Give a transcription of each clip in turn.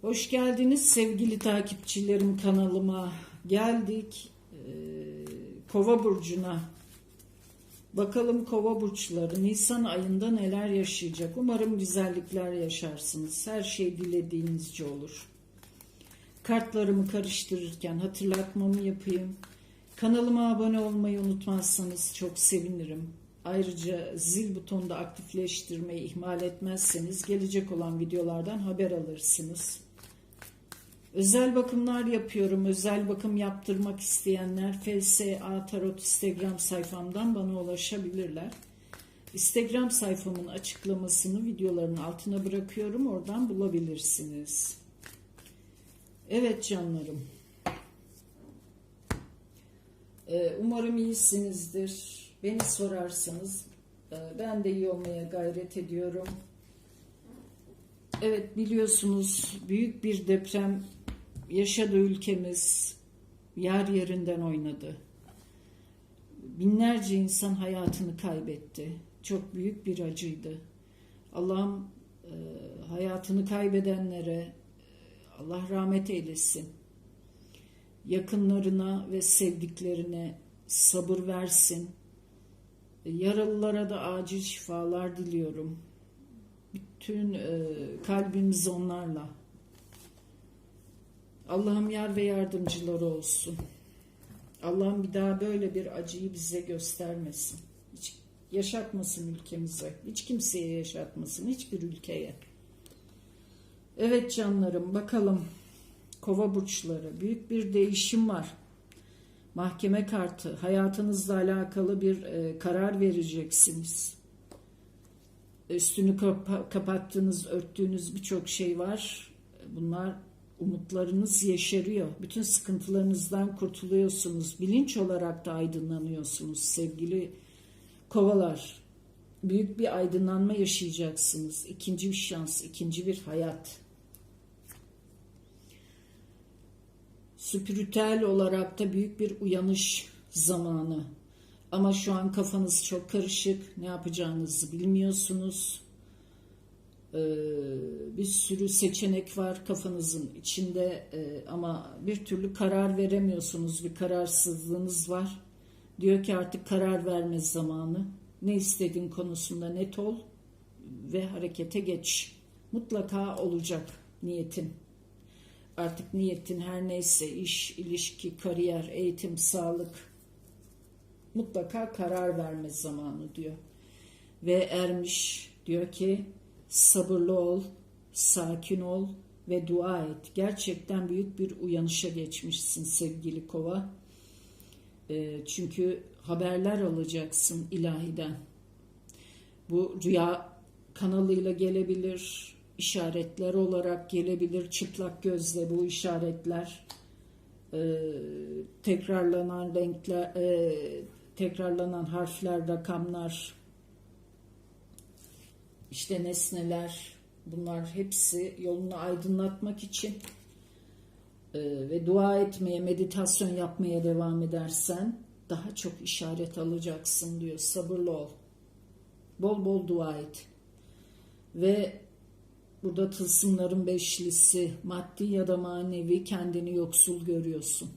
Hoş geldiniz sevgili takipçilerim kanalıma. Geldik eee, Kova burcuna. Bakalım Kova burçları Nisan ayında neler yaşayacak. Umarım güzellikler yaşarsınız. Her şey dilediğinizce olur. Kartlarımı karıştırırken hatırlatmamı yapayım. Kanalıma abone olmayı unutmazsanız çok sevinirim. Ayrıca zil butonunu da aktifleştirmeyi ihmal etmezseniz gelecek olan videolardan haber alırsınız. Özel bakımlar yapıyorum. Özel bakım yaptırmak isteyenler FSA Tarot Instagram sayfamdan bana ulaşabilirler. Instagram sayfamın açıklamasını videoların altına bırakıyorum. Oradan bulabilirsiniz. Evet canlarım. Ee, Umarım iyisinizdir. Beni sorarsanız e, ben de iyi olmaya gayret ediyorum. Evet biliyorsunuz büyük bir deprem yaşadı ülkemiz. Yer yerinden oynadı. Binlerce insan hayatını kaybetti. Çok büyük bir acıydı. Allah'ım e, hayatını kaybedenlere e, Allah rahmet eylesin. Yakınlarına ve sevdiklerine sabır versin. E, Yaralılara da acil şifalar diliyorum. Bütün kalbimiz onlarla. Allah'ım yar ve yardımcıları olsun. Allah'ım bir daha böyle bir acıyı bize göstermesin. Hiç yaşatmasın ülkemize. Hiç kimseye yaşatmasın. Hiçbir ülkeye. Evet canlarım bakalım. Kova burçları. Büyük bir değişim var. Mahkeme kartı. Hayatınızla alakalı bir e, karar vereceksiniz. Üstünü kapa- kapattığınız, örttüğünüz birçok şey var. Bunlar umutlarınız yeşeriyor. Bütün sıkıntılarınızdan kurtuluyorsunuz. Bilinç olarak da aydınlanıyorsunuz sevgili kovalar. Büyük bir aydınlanma yaşayacaksınız. İkinci bir şans, ikinci bir hayat. Spiritüel olarak da büyük bir uyanış zamanı. Ama şu an kafanız çok karışık. Ne yapacağınızı bilmiyorsunuz. Ee, bir sürü seçenek var kafanızın içinde ee, ama bir türlü karar veremiyorsunuz. Bir kararsızlığınız var. Diyor ki artık karar verme zamanı. Ne istediğin konusunda net ol ve harekete geç. Mutlaka olacak niyetin. Artık niyetin her neyse iş, ilişki, kariyer, eğitim, sağlık mutlaka karar verme zamanı diyor. Ve ermiş diyor ki sabırlı ol, sakin ol ve dua et. Gerçekten büyük bir uyanışa geçmişsin sevgili kova. E, çünkü haberler alacaksın ilahiden. Bu rüya kanalıyla gelebilir, işaretler olarak gelebilir, çıplak gözle bu işaretler, e, tekrarlanan renkler, e, tekrarlanan harfler, rakamlar, işte nesneler, bunlar hepsi yolunu aydınlatmak için e, ve dua etmeye, meditasyon yapmaya devam edersen daha çok işaret alacaksın diyor. Sabırlı ol. Bol bol dua et. Ve burada tılsımların beşlisi maddi ya da manevi kendini yoksul görüyorsun.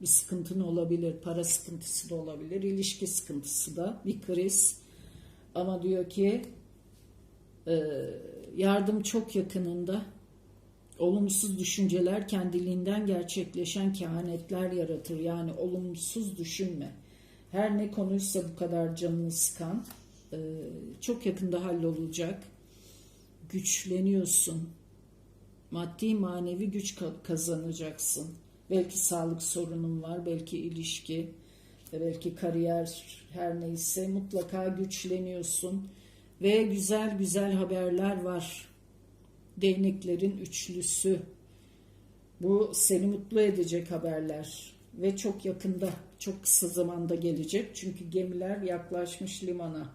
Bir sıkıntın olabilir, para sıkıntısı da olabilir, ilişki sıkıntısı da, bir kriz. Ama diyor ki yardım çok yakınında olumsuz düşünceler kendiliğinden gerçekleşen kehanetler yaratır. Yani olumsuz düşünme. Her ne konuysa bu kadar canını sıkan e, çok yakında hallolacak. Güçleniyorsun. Maddi manevi güç ka- kazanacaksın. Belki sağlık sorunun var, belki ilişki, belki kariyer her neyse mutlaka güçleniyorsun. Ve güzel güzel haberler var. Değneklerin üçlüsü. Bu seni mutlu edecek haberler. Ve çok yakında, çok kısa zamanda gelecek. Çünkü gemiler yaklaşmış limana.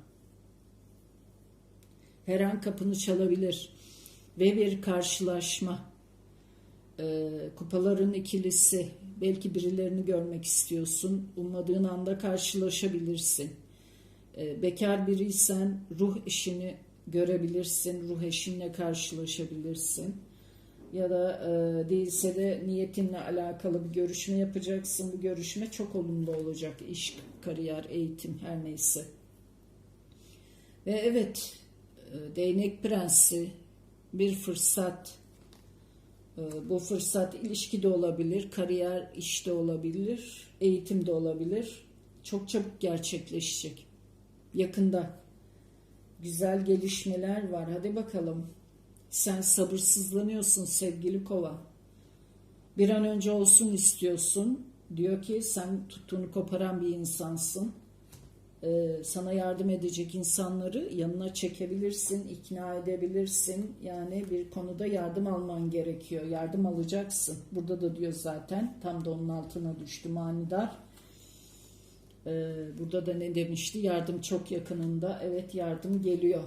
Her an kapını çalabilir. Ve bir karşılaşma. Ee, kupaların ikilisi. Belki birilerini görmek istiyorsun. Ummadığın anda karşılaşabilirsin. Ee, bekar biriysen ruh eşini görebilirsin, ruh eşinle karşılaşabilirsin. ya da e, değilse de niyetinle alakalı bir görüşme yapacaksın. Bu görüşme çok olumlu olacak. İş, kariyer, eğitim her neyse. Ve evet e, değnek prensi bir fırsat. E, bu fırsat ilişkide olabilir, kariyer işte olabilir, eğitimde olabilir. Çok çabuk gerçekleşecek. Yakında güzel gelişmeler var. Hadi bakalım. Sen sabırsızlanıyorsun sevgili kova. Bir an önce olsun istiyorsun. Diyor ki sen tuttuğunu koparan bir insansın. Ee, sana yardım edecek insanları yanına çekebilirsin, ikna edebilirsin. Yani bir konuda yardım alman gerekiyor. Yardım alacaksın. Burada da diyor zaten. Tam da onun altına düştü manidar. Ee, burada da ne demişti? Yardım çok yakınında. Evet yardım geliyor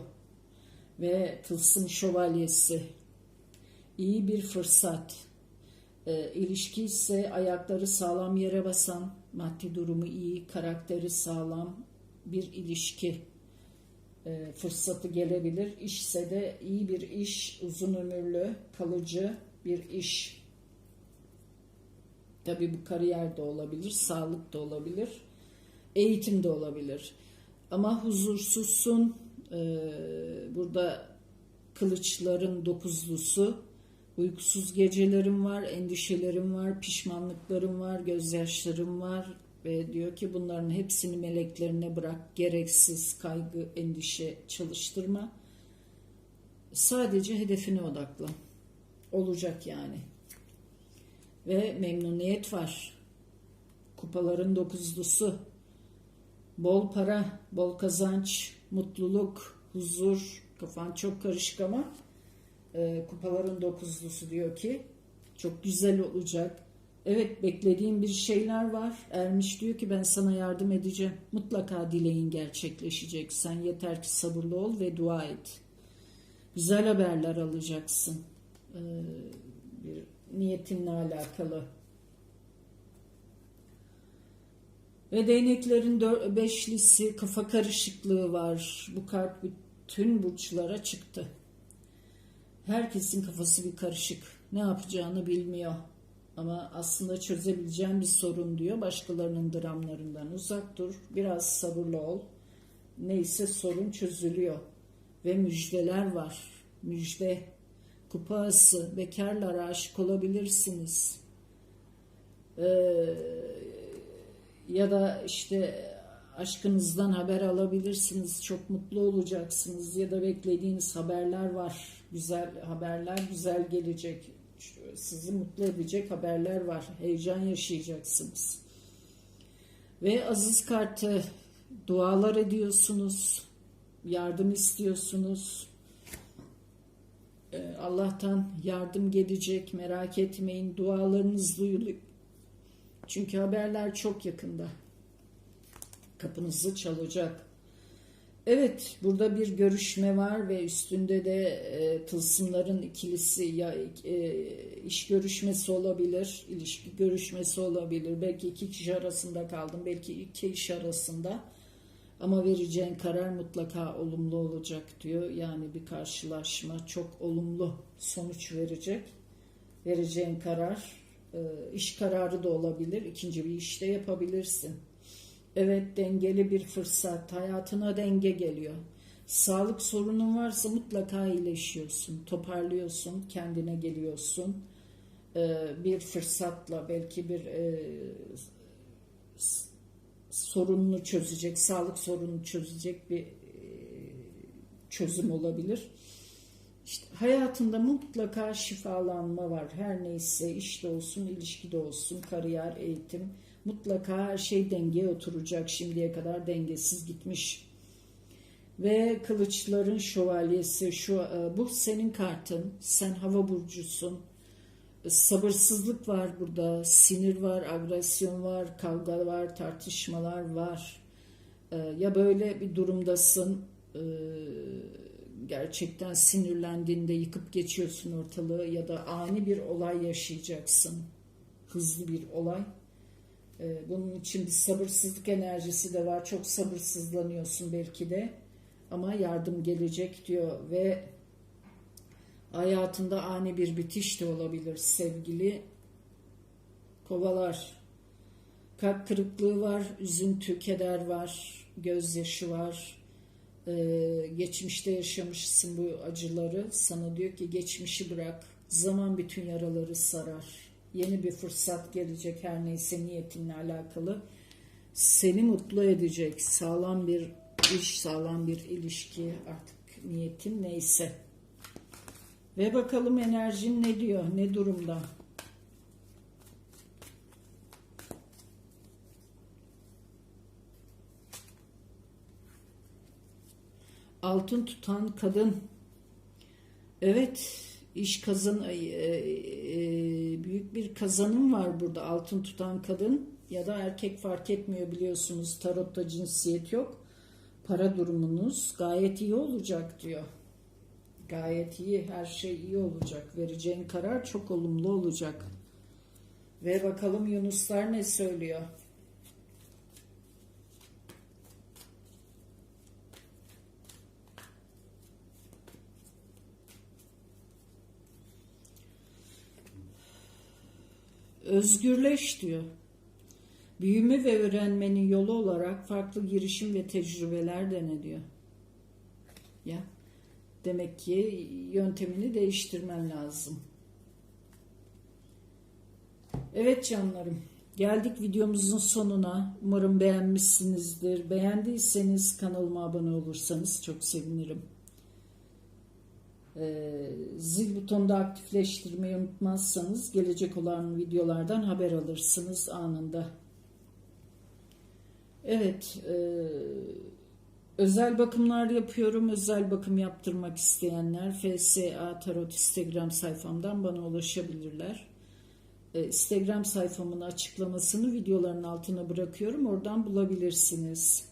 ve Tılsım Şövalyesi. İyi bir fırsat. E, ilişki ise ayakları sağlam yere basan, maddi durumu iyi, karakteri sağlam bir ilişki e, fırsatı gelebilir. İşse de iyi bir iş, uzun ömürlü, kalıcı bir iş. Tabi bu kariyer de olabilir, sağlık da olabilir, eğitim de olabilir. Ama huzursuzsun, ee, burada kılıçların dokuzlusu, uykusuz gecelerim var, endişelerim var, pişmanlıklarım var, gözyaşlarım var ve diyor ki bunların hepsini meleklerine bırak, gereksiz kaygı, endişe çalıştırma. Sadece hedefine odaklan. Olacak yani. Ve memnuniyet var. Kupaların dokuzlusu. Bol para, bol kazanç, mutluluk, huzur, kafan çok karışık ama e, kupaların dokuzlusu diyor ki çok güzel olacak. Evet beklediğim bir şeyler var. Ermiş diyor ki ben sana yardım edeceğim. Mutlaka dileğin gerçekleşecek. Sen yeter ki sabırlı ol ve dua et. Güzel haberler alacaksın. Ee, bir niyetinle alakalı. Ve değneklerin dör, beşlisi kafa karışıklığı var. Bu kart bütün burçlara çıktı. Herkesin kafası bir karışık. Ne yapacağını bilmiyor. Ama aslında çözebileceğim bir sorun diyor. Başkalarının dramlarından uzak dur. Biraz sabırlı ol. Neyse sorun çözülüyor. Ve müjdeler var. Müjde. Kupası. Bekarlara aşık olabilirsiniz. Eee ya da işte aşkınızdan haber alabilirsiniz. Çok mutlu olacaksınız ya da beklediğiniz haberler var. Güzel haberler güzel gelecek. Sizi mutlu edecek haberler var. Heyecan yaşayacaksınız. Ve aziz kartı dualar ediyorsunuz. Yardım istiyorsunuz. Ee, Allah'tan yardım gelecek merak etmeyin. Dualarınız duyuluyor çünkü haberler çok yakında. Kapınızı çalacak. Evet, burada bir görüşme var ve üstünde de e, tılsımların ikilisi ya e, iş görüşmesi olabilir, ilişki görüşmesi olabilir. Belki iki kişi arasında kaldım, belki iki iş arasında. Ama vereceğin karar mutlaka olumlu olacak diyor. Yani bir karşılaşma çok olumlu sonuç verecek. Vereceğin karar iş kararı da olabilir. İkinci bir işte yapabilirsin. Evet dengeli bir fırsat. Hayatına denge geliyor. Sağlık sorunun varsa mutlaka iyileşiyorsun. Toparlıyorsun. Kendine geliyorsun. E, bir fırsatla belki bir e, sorununu çözecek, sağlık sorununu çözecek bir çözüm olabilir hayatında mutlaka şifalanma var. Her neyse işte olsun, ilişkide olsun, kariyer, eğitim. Mutlaka her şey dengeye oturacak. Şimdiye kadar dengesiz gitmiş. Ve kılıçların şövalyesi şu e, bu senin kartın. Sen hava burcusun. Sabırsızlık var burada. Sinir var, agresyon var, kavga var, tartışmalar var. E, ya böyle bir durumdasın. Gerçekten sinirlendiğinde yıkıp geçiyorsun ortalığı ya da ani bir olay yaşayacaksın. Hızlı bir olay. Ee, bunun için bir sabırsızlık enerjisi de var. Çok sabırsızlanıyorsun belki de. Ama yardım gelecek diyor ve Hayatında ani bir bitiş de olabilir sevgili kovalar. Kalp kırıklığı var, üzüntü, keder var, gözyaşı var. Ee, geçmişte yaşamışsın bu acıları. Sana diyor ki geçmişi bırak. Zaman bütün yaraları sarar. Yeni bir fırsat gelecek her neyse niyetinle alakalı. Seni mutlu edecek sağlam bir iş, sağlam bir ilişki artık niyetin neyse. Ve bakalım enerjin ne diyor, ne durumda? Altın tutan kadın. Evet, iş kazan e, e, büyük bir kazanım var burada. Altın tutan kadın ya da erkek fark etmiyor biliyorsunuz. Tarotta cinsiyet yok. Para durumunuz gayet iyi olacak diyor. Gayet iyi, her şey iyi olacak. Vereceğin karar çok olumlu olacak. Ve bakalım Yunuslar ne söylüyor? Özgürleş diyor. Büyüme ve öğrenmenin yolu olarak farklı girişim ve tecrübeler dene diyor. Ya demek ki yöntemini değiştirmen lazım. Evet canlarım. Geldik videomuzun sonuna. Umarım beğenmişsinizdir. Beğendiyseniz kanalıma abone olursanız çok sevinirim. Ee, zil butonunu da aktifleştirmeyi unutmazsanız gelecek olan videolardan haber alırsınız anında. Evet, e, özel bakımlar yapıyorum. Özel bakım yaptırmak isteyenler FSA Tarot Instagram sayfamdan bana ulaşabilirler. E, Instagram sayfamın açıklamasını videoların altına bırakıyorum. Oradan bulabilirsiniz.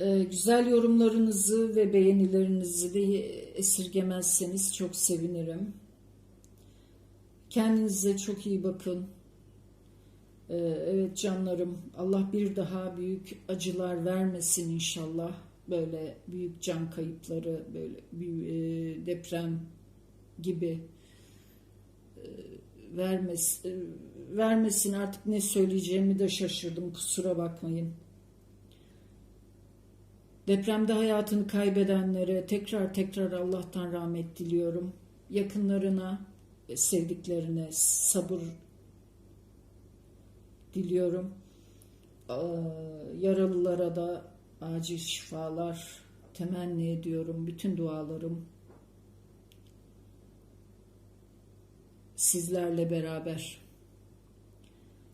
E, güzel yorumlarınızı ve beğenilerinizi de esirgemezseniz çok sevinirim. Kendinize çok iyi bakın. Ee, evet canlarım Allah bir daha büyük acılar vermesin inşallah. Böyle büyük can kayıpları, böyle bir e, deprem gibi e, vermesin, e, vermesin artık ne söyleyeceğimi de şaşırdım kusura bakmayın. Depremde hayatını kaybedenlere tekrar tekrar Allah'tan rahmet diliyorum. Yakınlarına, sevdiklerine sabır diliyorum. Yaralılara da acil şifalar temenni ediyorum. Bütün dualarım sizlerle beraber.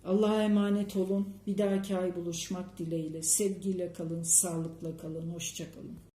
Allah'a emanet olun. Bir dahaki ay buluşmak dileğiyle. Sevgiyle kalın, sağlıkla kalın, hoşça kalın.